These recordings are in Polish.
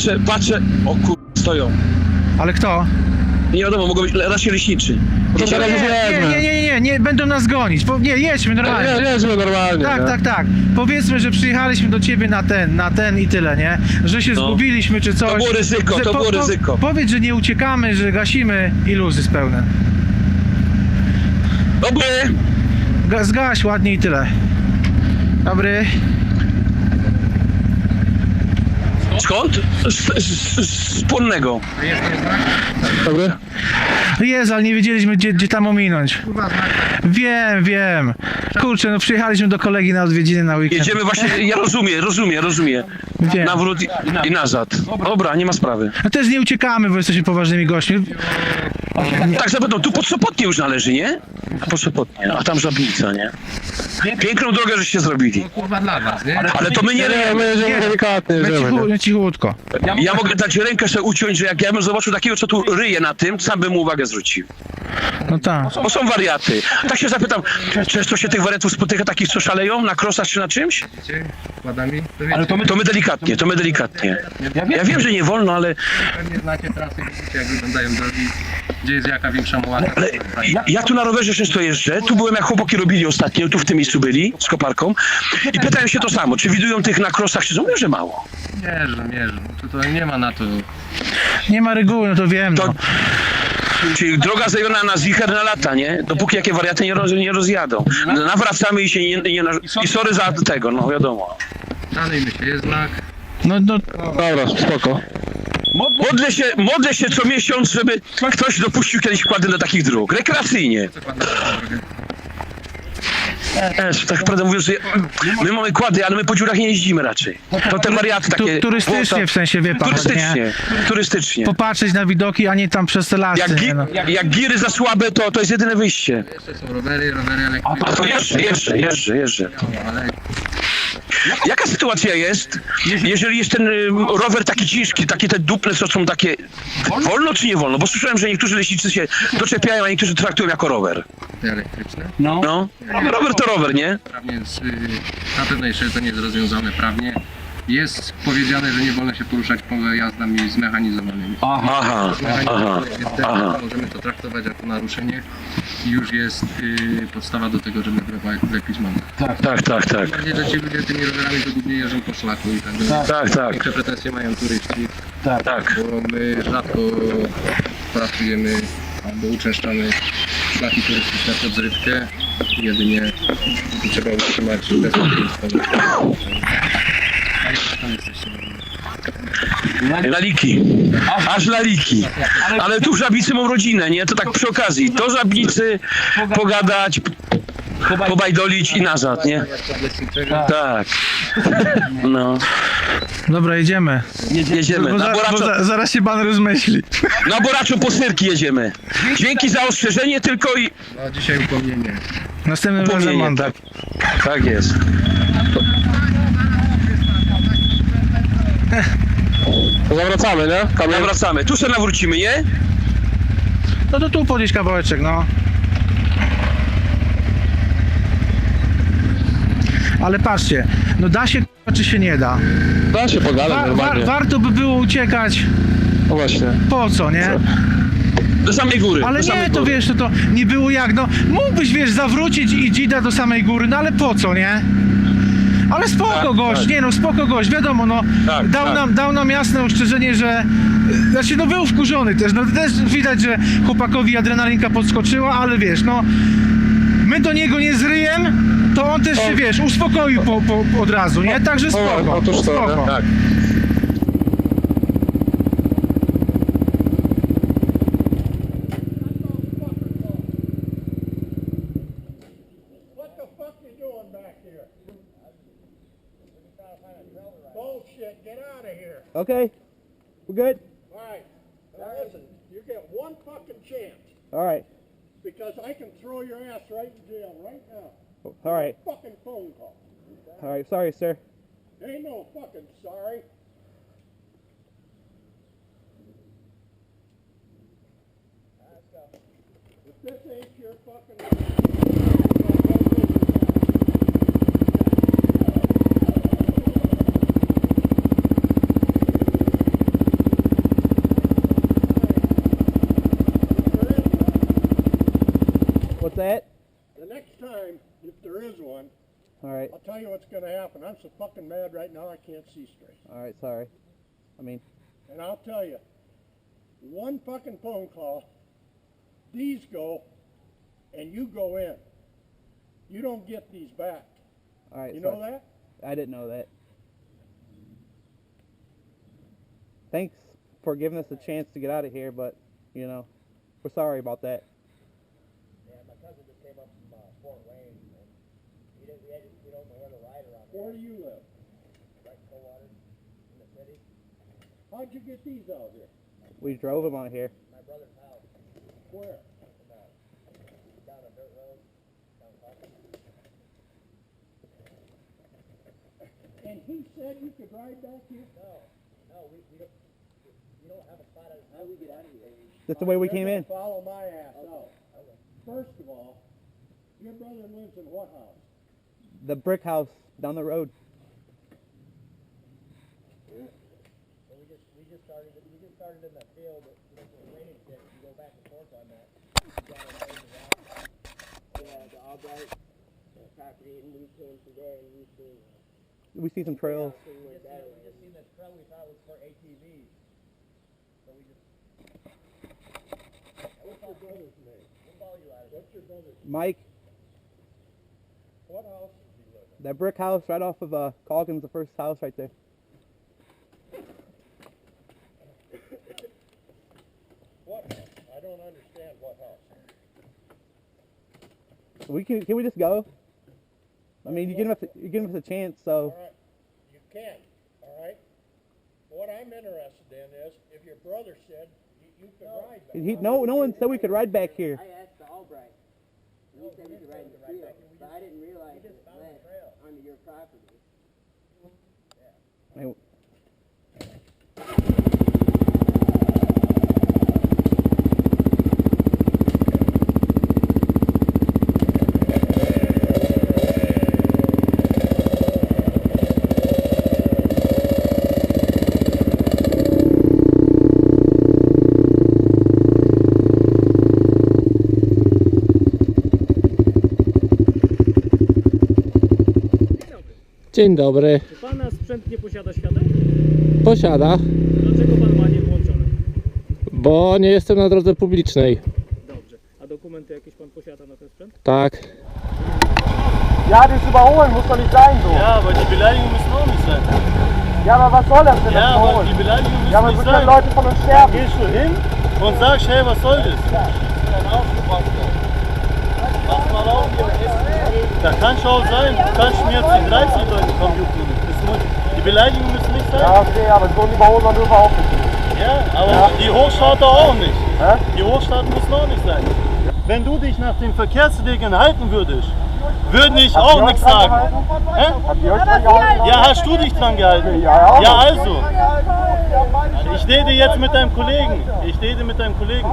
patrzę, patrzę, o kur... stoją. Ale kto? Nie wiadomo, mogą być raczej leśniczy. to Nie, nie, nie, nie, nie, nie, będą nas gonić. Po, nie, jedźmy normalnie. Nie, jedźmy normalnie. Tak, nie? tak, tak. Powiedzmy, że przyjechaliśmy do ciebie na ten, na ten i tyle, nie? Że się No. zgubiliśmy czy coś. To było ryzyko, Że to było ryzyko. powiedz, że nie uciekamy, że gasimy i luzy spełne. Dobry! Ga- Zgaś ładnie i tyle. Dobry. Skąd? Z, z, z Płonnego. Dobry? Jest, ale nie wiedzieliśmy gdzie, gdzie tam ominąć. Wiem, wiem. Kurczę, no przyjechaliśmy do kolegi na odwiedziny na weekend. Jedziemy właśnie, ja rozumiem, rozumiem, rozumiem. Wiem. Nawrót i, i nazad. Dobra, nie ma sprawy. No też nie uciekamy, bo jesteśmy poważnymi gośćmi. Tak zapytam, tu pod Sopotnie już należy, nie? Pod Sopotnie, a tam Żabnica, nie? Piękną drogę żeście zrobili. Kurwa dla was, nie? Ale to my nie Nie, my jedziemy delikatnie, My jedziemy. cichu, nie? my cichutko. Ja mogę dać rękę sobie uciąć, że jak ja bym zobaczył takiego, co tu ryje na tym, sam bym mu uwagę zwrócił. No tak. Bo są wariaty. Tak się zapytam, często się tych wariatów spotyka takich, co szaleją na krosach czy na czymś? Wiecie, kładami, to wiecie, To my delikatnie, to my delikatnie. Ja wiem, że nie wolno, ale, pewnie znacie trasy, widzicie jak wyglądają drogi, gdzie jest jaka większa mułata. ale ja tu na rowerze często jeżdżę. Tu byłem, jak chłopaki robili ostatnio, tu w tym miejscu byli, z koparką. I pytają się to samo, czy widują tych na krosach, czy są? Mówią, że mało. Mierzę, mierzę. Tutaj nie ma na to. Nie ma reguły, no to wiem. To, No. czyli droga zajona na zicher na lata, nie? Dopóki jakie wariaty nie, roz, nie rozjadą. Nawracamy i się nie, nie... I sorry za tego, no wiadomo. Szanujmy się, jest znak. No, no, Dobra, spoko. Modlę się, modlę się co miesiąc, żeby ktoś dopuścił kiedyś wkłady do takich dróg. Rekreacyjnie. Na. Też, tak prawdę mówiąc, że my mamy kłady, ale my po dziurach nie jeździmy raczej. To te wariaty tu, takie... turystycznie w sensie, wie pan, nie? Turystycznie, turystycznie. Popatrzeć na widoki, a nie tam przez te lasy. Jak, gi, nie, no. jak giry za słabe, to, to jest jedyne wyjście. Jeszcze są rowery, rowery A elektryczne. to jeszcze, jeszcze, jeszcze, jeszcze. Jaka sytuacja jest, jeżeli jest ten rower taki ciężki, takie te duple, co są takie... Wolno czy nie wolno? Bo słyszałem, że niektórzy leśnicy się doczepiają, a niektórzy traktują jako rower. te elektryczne. No, rower to rower, nie? Prawnie jest, y, na pewno jeszcze to nie jest rozwiązane prawnie. Jest powiedziane, że nie wolno się poruszać pojazdami zmechanizowanymi. Aha, aha, Zmechanizowany jest ten, aha. możemy to traktować jako naruszenie już jest y, podstawa do tego, żeby wlepić mandat. Tak, tak, tak. Bardziej, że ci ludzie tymi rowerami to głównie jeżdżą po szlaku i tak dalej. Tak, tak, Większe pretensje mają turyści, tak. bo my rzadko pracujemy albo uczęszczamy szlaki turystyczne pod zrywkę. Jedynie trzeba utrzymać bezpieczeństwo. A jak tam jesteście? Laliki. Aż laliki. Ale tu w Żabicy mam rodzinę, nie? To tak przy okazji. Do Żabicy pogadać, pobajdolić i nazad, nie? Tak. No. Dobra, jedziemy. Jedziemy. Bo, Na za, bo Boraczo, za, zaraz się pan rozmyśli. na Boraczo po syrki jedziemy. Dzięki za ostrzeżenie tylko i... No dzisiaj upomnienie. Następnym razem Upomnienie, mandat. tak. Tak jest. To zawracamy, nie? Kamień. Nawracamy. Tu się nawrócimy, nie? No to tu podnieść kawałeczek, no. Ale patrzcie, no da się k***a, czy się nie da. Da się pogadać Wa, wa, normalnie. warto by było uciekać, No właśnie. po co, nie? Do samej góry. Ale do samej nie, to góry. wiesz, no to nie było jak, no mógłbyś, wiesz, zawrócić i dzida do samej góry, no ale po co, nie? Ale spoko Tak, gość, tak. nie no, spoko gość, wiadomo, no, Tak, dał, tak. Nam, dał nam jasne ostrzeżenie, że, znaczy no był wkurzony też, no też widać, że chłopakowi adrenalinka podskoczyła, ale wiesz, no, my do niego nie z ryjem, to on też się, wiesz, uspokoił po, po, od razu, nie? Także spoko, otóż to, spoko. Tak. Okay, we're good. Alright, now listen, you get one fucking chance, All right, because I can throw your ass right in jail right now. Oh, all right, Fucking phone call. all right. Sorry, sir. Ain't no fucking sorry. If this ain't your fucking... there is one, All right. I'll tell you what's gonna happen. I'm so fucking mad right now I can't see straight. All right. Sorry. I mean, And I'll tell you, one fucking phone call, these go, and you go in. You don't get these back. all right. You know that? I didn't know that. Thanks for giving us a chance to get out of here, but you know, we're sorry about that. Where do you live? Right in Coldwater, in the city. How'd you get these out here? We drove them on here. My brother's house. Where? Down a dirt road, down Tucker. And he said you could ride back here? No, no, we, we don't, we don't have a spot on, how do we get out of here? That's the way we came in. Follow my ass out. First of all, your brother lives in what house? The brick house down the road. we just, we just started, we just started in the field, and forth on that. Yeah, we we seen, We see some trails. we just seen this trail we thought was for ATVs. So we just. What's your brother's name? We'll follow you out of What's your brother's, Mike, what house that brick house right off of uh, Calkins, the first house right there. What house? I don't understand what house. We can can we just go? I mean, you give us you give us a chance, so All right, you can, all right? What I'm interested in is, if your brother said you, you could ride back. he no no one said we could ride back here. I asked the Albright. He said we could ride in the field, but I didn't realize it led onto your property. I Dzień dobry. Czy pana sprzęt nie posiada świateł? Posiada, Dlaczego pan ma nie włączone? bo nie jestem na drodze publicznej. Dobrze. A dokumenty jakieś pan posiada na ten sprzęt? Tak. Ja, das überholen muss doch nicht sein so. Ja, aber die Beleidigung müssen auch nicht sein. Ja, aber was soll das denn? Ja, aber die Beleidigung müssen nicht sein. Leute von uns sterben. Gehst du hin und sagst, hey, was soll das? Mach mal auf. Da kann schon auch sein, du kannst mir jetzt die 30 Leute kommen. Das muss, die Beleidigungen müssen nicht sein. okay, aber so ein Überholen dürfen wir auch nicht. Ja, aber die Hochstarter auch nicht. Die Hochstarter müssen auch nicht sein. Wenn du dich nach den Verkehrsregeln halten würdest, würde ich auch nichts sagen. Hä? Ja, hast du dich dran gehalten? Ja, also. Ich rede jetzt mit deinem Kollegen. Ich rede mit deinem Kollegen.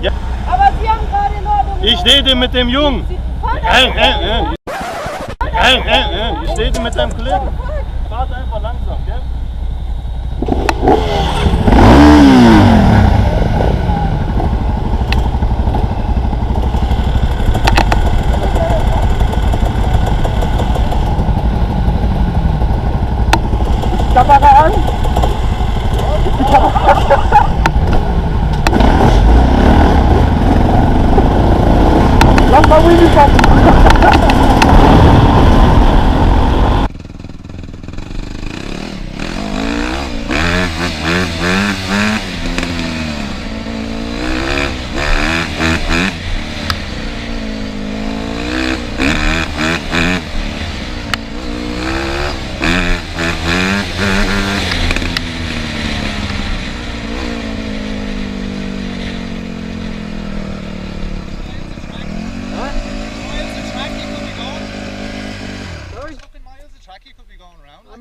Ja, Aber Sie haben gerade in Ordnung. ich rede mit dem Jungen. Nein, nein, nein. Nein, nein, Wie steht rede mit deinem Kollegen. Fahrt einfach langsam, gell? Kamera an! Die Kamera an! my wings is up.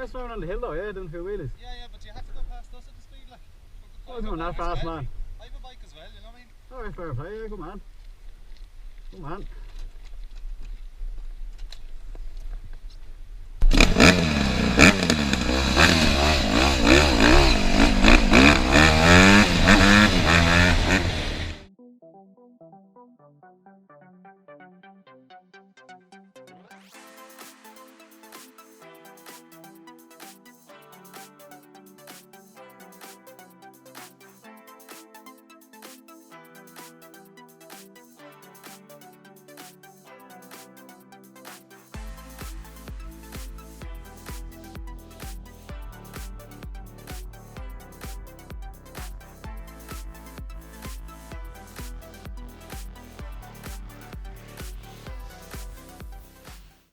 Messed around on the hill though, yeah, I didn't feel wheelies. Yeah, yeah, but you have to go past us at the speed like. I was going that fast, man. I have a bike as well, you know what I mean? Alright, fair play, yeah, good man. Good man.